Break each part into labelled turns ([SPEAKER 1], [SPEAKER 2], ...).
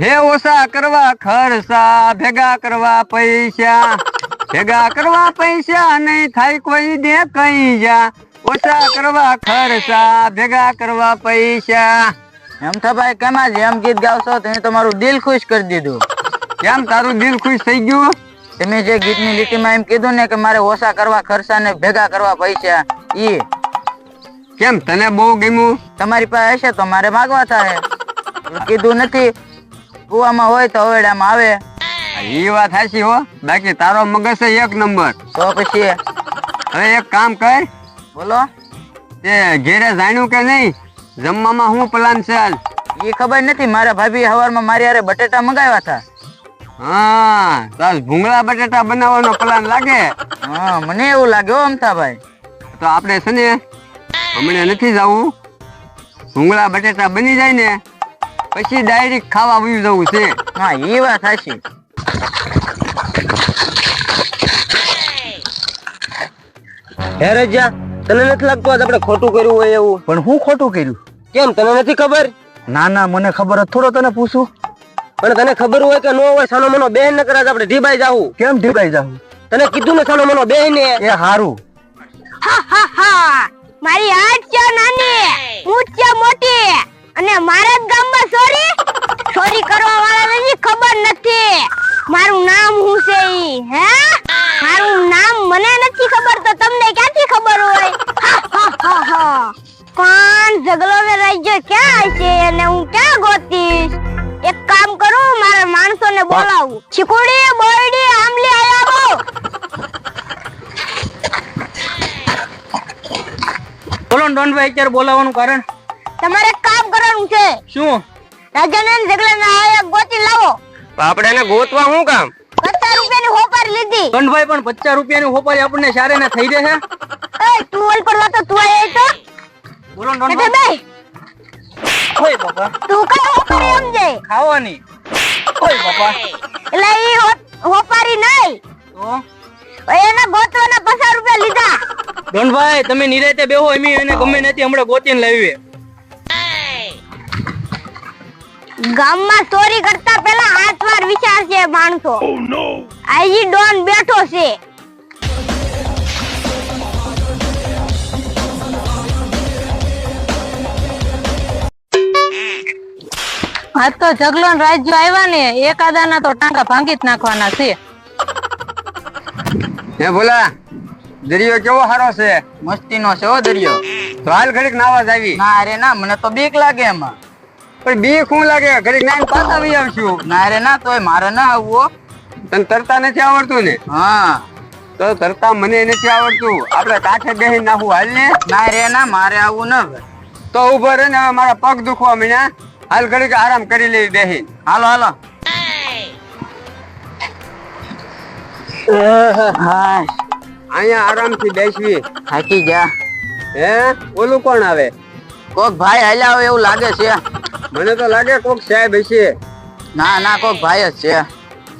[SPEAKER 1] હે ઓછા કરવા ખર્ચા ભેગા કરવા પૈસા. ભેગા કરવા પૈસા નહીં થાય કોઈ દે કઈ જા. ઓછા કરવા ખર્ચા ભેગા કરવા પૈસા.
[SPEAKER 2] એમ તો ભાઈ કેમાં જેમ ગીત ગાવશો તમે તમારું દિલ ખુશ કરી દીધું.
[SPEAKER 1] કેમ તારું દિલ ખુશ થઈ ગયું?
[SPEAKER 2] તમે જે ગીતની લીટીમાં એમ કીધું ને કે મારે ઓછા કરવા ખર્ચા ને ભેગા કરવા પૈસા ઈ.
[SPEAKER 1] કેમ તને બહુ ગમ્યું?
[SPEAKER 2] તમારી પાસે હશે તો મારે માગવા થાય કીધું નથી કુવામાં હોય તો હવેડામાં આવે.
[SPEAKER 1] એ વાત હાચી હો. બાકી તારો મગજ છે એક નંબર.
[SPEAKER 2] તો પછી?
[SPEAKER 1] હવે એક કામ કર.
[SPEAKER 2] બોલો.
[SPEAKER 1] તે ઘેરે જાણ્યું કે નહીં? જમવામાં શું પ્લાન છે આજ
[SPEAKER 2] એ ખબર નથી મારા ભાભી હવારમાં મારી હારે બટેટા મંગાવ્યા હતા.
[SPEAKER 1] હા તાર ભૂંગળા બટેટા બનાવવાનો પ્લાન લાગે?
[SPEAKER 2] હા મને એવું લાગે હો અમથાભાઈ.
[SPEAKER 1] તો આપણે છે ને હમણાં નથી જવું? ભૂંગળા બટેટા બની જાય ને પછી ડાયરેક્ટ ખાવા વયું જવું છે.
[SPEAKER 2] હા એ વાત સાચી.
[SPEAKER 3] હે રજા તને નથી લાગતું આજ આપણે ખોટું કર્યું હોય એવું?
[SPEAKER 4] પણ હું ખોટું કર્યું?
[SPEAKER 3] કેમ તને નથી ખબર?
[SPEAKER 4] ના ના મને ખબર થોડો તને પૂછું.
[SPEAKER 3] પણ તને ખબર હોય કે ન હોય સાનો મનો બેન ન કરાજ આપણે ઢીબાઈ જાવું
[SPEAKER 4] કેમ ઢીબાઈ જાઉં
[SPEAKER 3] તને કીધું ને સાનો મનો બેન ને?
[SPEAKER 4] એ હારું.
[SPEAKER 5] મારી હાથ છે નાની. હું છે મોટી. અને મારા જ ગામમાં ચોરી ચોરી કરવા વાળાને ખબર નથી. મારું નામ હું છે ઈ હે? મારું નામ મને નથી ખબર તો તમને ક્યાંથી ખબર હોય? હા, હા, હા. કોણ ઝગલો મે રાજ્ય ક્યાં છે અને હું ક્યાં ગોતીશ? એક કામ કરું મારા માણસોને બોલાવું. ચીકુડી બોયડી આમલી આયા
[SPEAKER 3] બોલો ને ડોનભાઈ અત્યારે બોલાવવાનું કારણ?
[SPEAKER 5] તમારે કામ કરવાનું છે.
[SPEAKER 3] શું?
[SPEAKER 5] રાજાને ના આયા ગોતી લાવો.
[SPEAKER 3] આપણે એને ગોતવા શું કામ?
[SPEAKER 5] પચાસ રૂપિયાની હોપારી લીધી.
[SPEAKER 3] ગંડભાઈ પણ પચાસ રૂપિયાની હોપારી આપણને સારે ને થઈ જશે
[SPEAKER 5] એ તું ઓલ પર વાતો તું આય તો?
[SPEAKER 3] બોલો ને
[SPEAKER 5] એટલે
[SPEAKER 3] ઓય બાપા.
[SPEAKER 5] તું કઈ હોપારી સમજે?
[SPEAKER 3] ખાવાની. ઓય બાપા.
[SPEAKER 5] એટલે ઈ હોપારી નહીં.
[SPEAKER 3] તો?
[SPEAKER 5] એના ગોતવાના પચાસ રૂપિયા લીધા.
[SPEAKER 3] ડોનભાઈ તમે નિરાતે બેહો એમી એને ગમે નથી હમણાં ગોતીને લાવીએ.
[SPEAKER 5] ગામમાં ચોરી કરતા પહેલા હાથ વાર વિચાર છે માણસો. આજી ડોન બેઠો છે.
[SPEAKER 6] હા તો જગલો ને રાજ્ય આવ્યા ને એકાદાના તો ટાંકા ભાંગી જ નાખવાના છે.
[SPEAKER 1] હે ભોલા દરિયો કેવો સારો છે?
[SPEAKER 2] મસ્તીનો છે હો દરિયો.
[SPEAKER 1] તો હાલ ઘડીક નાવા જ આવી
[SPEAKER 2] ના અરે ના મને તો બીક લાગે એમાં.
[SPEAKER 1] પણ બી શું લાગે? ઘડીક નાઈને પાછા આવી આવશું.
[SPEAKER 2] ના રે ના તોય મારે ના આવવું
[SPEAKER 1] તને તરતા નથી આવડતું ને?
[SPEAKER 2] હા.
[SPEAKER 1] તો તરતા મને નથી આવડતું. આપણે કાંઠે બેસી નાખવું હાલ ને
[SPEAKER 2] ના રે ના મારે આવવું ન
[SPEAKER 1] તો ઊભો રે ને મારા પગ દુખવા મીના. હાલ ઘડીક આરામ કરી લેવી બેહી
[SPEAKER 2] હાલો હાલો. હા
[SPEAKER 1] અહીંયા આરામથી બેસવી.
[SPEAKER 2] થાકી જા
[SPEAKER 1] હે? ઓલું કોણ આવે?
[SPEAKER 2] કોક ભાઈ હાલ્યા આવે એવું લાગે છે.
[SPEAKER 1] મને તો લાગે કોક સાહેબ હશે.
[SPEAKER 2] ના ના કોક ભાઈ જ છે.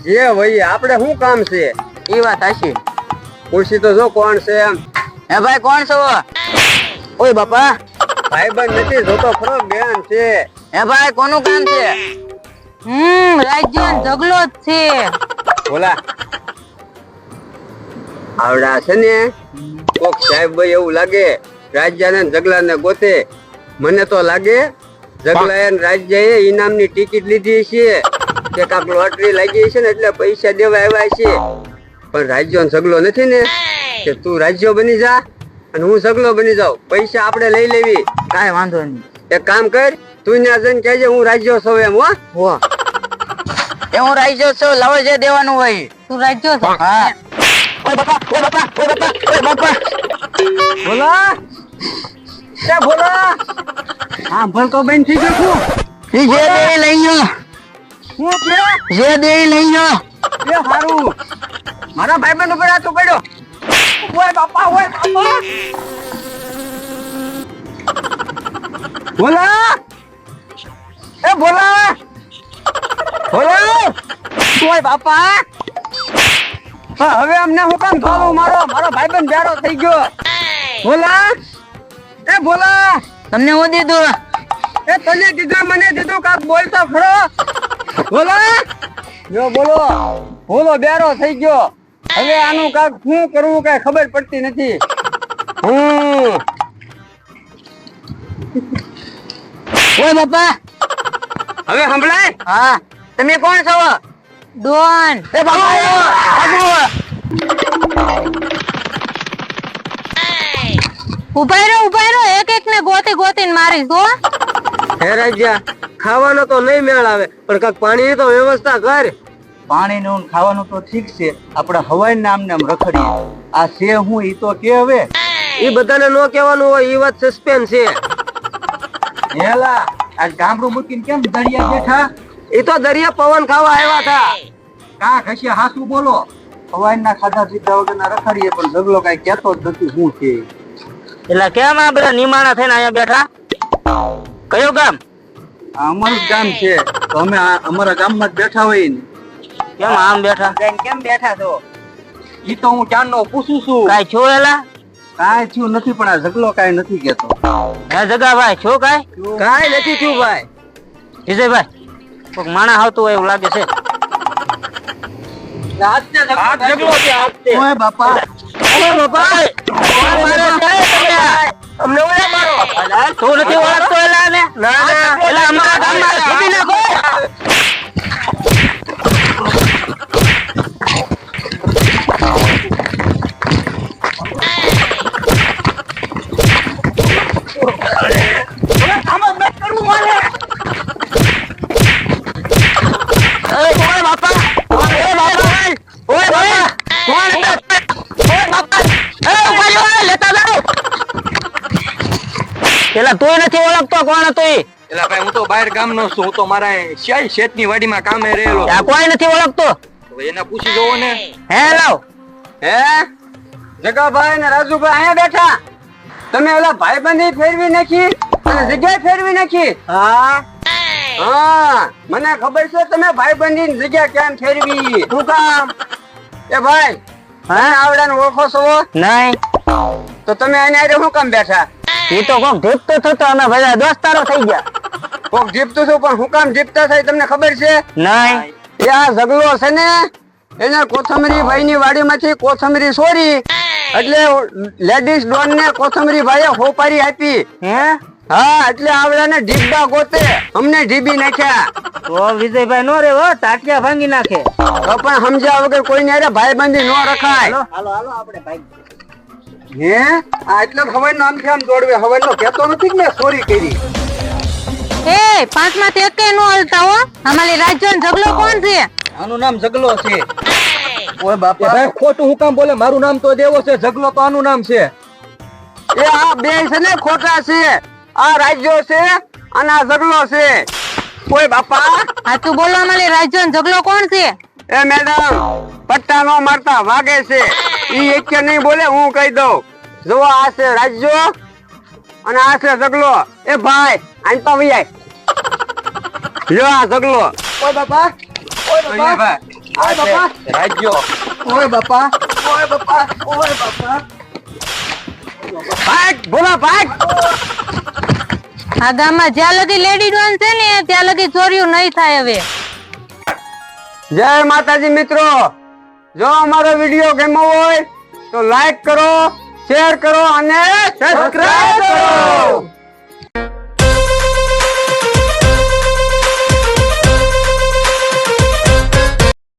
[SPEAKER 1] જે ભાઈ આપણે શું કામ છે?
[SPEAKER 2] એ વાત હાશી
[SPEAKER 1] ખુરશી તો જો કોણ છે એમ.
[SPEAKER 2] હે ભાઈ કોણ છો? ઓય બાપા
[SPEAKER 1] ભાઈબંધ નથી જોતો ખરો બેન છે.
[SPEAKER 2] હે ભાઈ કોનું કામ છે?
[SPEAKER 6] હમ રાજ્ય ને ઝગલો જ છે.
[SPEAKER 1] બોલા. આવડા છે ને? કોક સાહેબ ભાઈ એવું લાગે રાજ્યાને ને જગલાને ગોતે. મને તો લાગે જગલાએ ને રાજ્યએ ઇનામની ટિકિટ લીધી છે. કે કાક લોટરી લાગી છે ને એટલે પૈસા દેવા આવ્યા છે. પણ રાજ્યો ને ઝગલો નથી ને? કે તું રાજ્યો બની જા અને હું સગલો બની જાઉં. પૈસા આપણે લઈ લેવી.
[SPEAKER 2] કાંઈ વાંધો નહીં.
[SPEAKER 1] એક કામ કર તું ત્યાં જઈને કહેજે હું રાજ્યો સૌ એમ હો.
[SPEAKER 2] હો. એ હું રાજ્યો છું લવ જે દેવાનું હોય.
[SPEAKER 6] તું રાજ્યો છો?
[SPEAKER 2] હા. ઓય બાપા ઓય બાપા ઓય બાપા ઓય બાપા.
[SPEAKER 1] ભોલા એ ભોલા હા ભલ તો બેન થઈ ગયો છું
[SPEAKER 2] જે દે લઈ લો
[SPEAKER 1] હું કે
[SPEAKER 2] જે દે લઈ લો
[SPEAKER 1] એ હારું. મારા ભાઈબંધ ઉપર હાથ પડ્યો. ઓય બાપા ઓય બાપા. બોલા. એ બોલા. બોલા. ઓય બાપા. હા, હવે અમને હું કામ થાવું મારો મારો બેન બેડો થઈ ગયો. બોલા. એ બોલા.
[SPEAKER 2] તમને હું દીધું?
[SPEAKER 1] એ તને દીધું મને દીધું કાક બોલતો ખરો બોલો. જો બોલો. બોલો બેરો થઈ ગયો. હવે આનું કાક શું કરવું કઈ ખબર પડતી નથી. હમ.
[SPEAKER 7] ઓય બાપા.
[SPEAKER 1] હવે સંભળાય?
[SPEAKER 7] હા. તમે કોણ છો?
[SPEAKER 6] ડોન.
[SPEAKER 7] એ બાપા
[SPEAKER 6] ઊભા રહ્યો ઊભા રહ્યો એક એક ને ગોતી ગોતી ને મારીશ હો.
[SPEAKER 3] હે રાજ્યા ખાવાનો તો નહીં મેળ આવે પણ કાંઈક પાણી તો વ્યવસ્થા કર.
[SPEAKER 4] પાણીનું ને ખાવાનું તો ઠીક છે આપણે હવાઈ નામ નામ રખડીએ. આ છે હું ઈ તો કે હવે.
[SPEAKER 3] એ બધાને ન કહેવાનું હોય એ વાત સસ્પેન્સ છે.
[SPEAKER 4] હેલા આ ગામડું મૂકીને કેમ દરિયા બેઠા?
[SPEAKER 3] એ તો દરિયા પવન ખાવા આવ્યા હતા.
[SPEAKER 4] કા ઘસ્યા હાસુ બોલો. હવાઈ ના ખાધા પીધા વગરના રખડીએ પણ ઝગલો કઈ કેતો જ નથી શું છે.
[SPEAKER 7] એટલે કેમ આ બધા નિમાણા થઈને અહીંયા બેઠા? કયું ગામ?
[SPEAKER 4] અમારું ગામ છે. તો અમે અમારા ગામમાં જ બેઠા હોય ને.
[SPEAKER 7] કેમ આમ બેઠા? કેમ બેઠા છો?
[SPEAKER 4] ઈ તો હું ક્યારનો પૂછું છું.
[SPEAKER 7] કાઈ છો એલા?
[SPEAKER 4] કાંઈ થયું નથી પણ આ ઝગલો કાંઈ નથી કેતો.
[SPEAKER 7] ના જગા ભાઈ છો કાઈ?
[SPEAKER 3] કાંઈ નથી થયું ભાઈ.
[SPEAKER 7] વિજયભાઈ કોઈક માણસ આવતું હોય એવું લાગે છે.
[SPEAKER 4] ઓય બાપા.
[SPEAKER 7] અમને ઓળે મારો. તું નથી ઓળખતો એલા ને? ના ના એલા અમારા ગામમાં છૂટી નાખો ઓય ઓય બાપા ઓય બાપા ઓય બાપા કોણ ઓય બાપા એ ઊભા રહ્યો, લેતા જાઓ પેલા તું નથી ઓળખતો કોણ ઈ?
[SPEAKER 1] એલા ભાઈ હું તો બહાર ગામનો છું હું તો મારા શાય શેતની વાડી માં કામે રહેલો
[SPEAKER 7] આ કોઈ નથી ઓળખતો?
[SPEAKER 1] એને પૂછી જોવો ને.
[SPEAKER 7] હે લાવ.
[SPEAKER 1] હે? જગાભાઈ ને રાજુભાઈ અહીંયા બેઠા. તમે ઓલા ભાઈબંધી ફેરવી નાખી અને જગ્યાએ ફેરવી નાખી?
[SPEAKER 7] હા.
[SPEAKER 1] હા મને ખબર છે તમે ભાઈબંધી ની જગ્યા કેમ ફેરવી?
[SPEAKER 7] શું કામ?
[SPEAKER 1] એ ભાઈ હા? આવડાને ઓળખો છો?
[SPEAKER 7] નહીં.
[SPEAKER 1] તો તમે અહીંયા શું કામ બેઠા?
[SPEAKER 7] એ તો કોક ધીપતો થતો અમે બધા દોસ્તારો થઈ ગયા.
[SPEAKER 1] કોક જીપતું છું પણ હું કામ જીપતા થાય તમને ખબર છે?
[SPEAKER 7] નહીં.
[SPEAKER 1] એ આ ઝગલો છે ને એને કોથમરી ભાઈ ની વાડી માંથી કોથમરી સોરી એટલે લેડીઝ ડોન ને કોથમરી ભાઈએ હોપારી આપી.
[SPEAKER 7] હે?
[SPEAKER 1] હા એટલે આવડાને ડીબા ગોતે અમને ડીબી નાખ્યા.
[SPEAKER 7] તો વિજયભાઈ નો રે હો તાટિયા ભાંગી નાખે.
[SPEAKER 1] તો પણ સમજ્યા વગર કોઈને ભાઈ ભાઈબંધી ન રખાય.
[SPEAKER 7] હાલો હાલો આપણે ભાઈ.
[SPEAKER 1] હે? આ એટલે હવાઈ નો આમ આમ દોડવે. હવાઈ નો કેતો નથી કે મેં ચોરી કરી.
[SPEAKER 6] એ પાંચમાંથી એક નો હલતા હો. અમારી રાજ્ય જગલો કોણ છે?
[SPEAKER 4] આનું નામ જગલો છે. ઓય બાપા. ભાઈ ખોટું હું કામ બોલે? મારું નામ તો દેવો છે જગલો તો આનું નામ છે.
[SPEAKER 1] એ આ બે છે ને ખોટા છે. આ રાજ્યો છે અને આ જગલો છે. કોઈ બાપા.
[SPEAKER 6] આ તું બોલો અમારી રાજ્ય જગલો કોણ છે?
[SPEAKER 1] એ મેડમ પટ્ટા નો મારતા વાગે છે. ઈ એક નહીં બોલે હું કહી દઉં. જો આ છે રાજ્યો અને આ છે ઝગલો એ ભાઈ આઈ તો વૈયા. લ્યો આ ઝગલો ઓય બાપા ઓય બાપા ઓય બાપા.
[SPEAKER 4] રાજ્યો.
[SPEAKER 1] ઓય બાપા ઓય બાપા ઓય બાપા. ભાગ બોલા ભાગ.
[SPEAKER 6] આ ગામમાં જ્યાં લગી લેડી ડોન છે ને ત્યાં લગી ચોરીઓ નહીં થાય હવે.
[SPEAKER 1] જય માતાજી મિત્રો. જો અમારો વીડિયો ગમ્યો હોય તો લાઈક કરો શેર કરો અને સબસ્ક્રાઇબ કરો.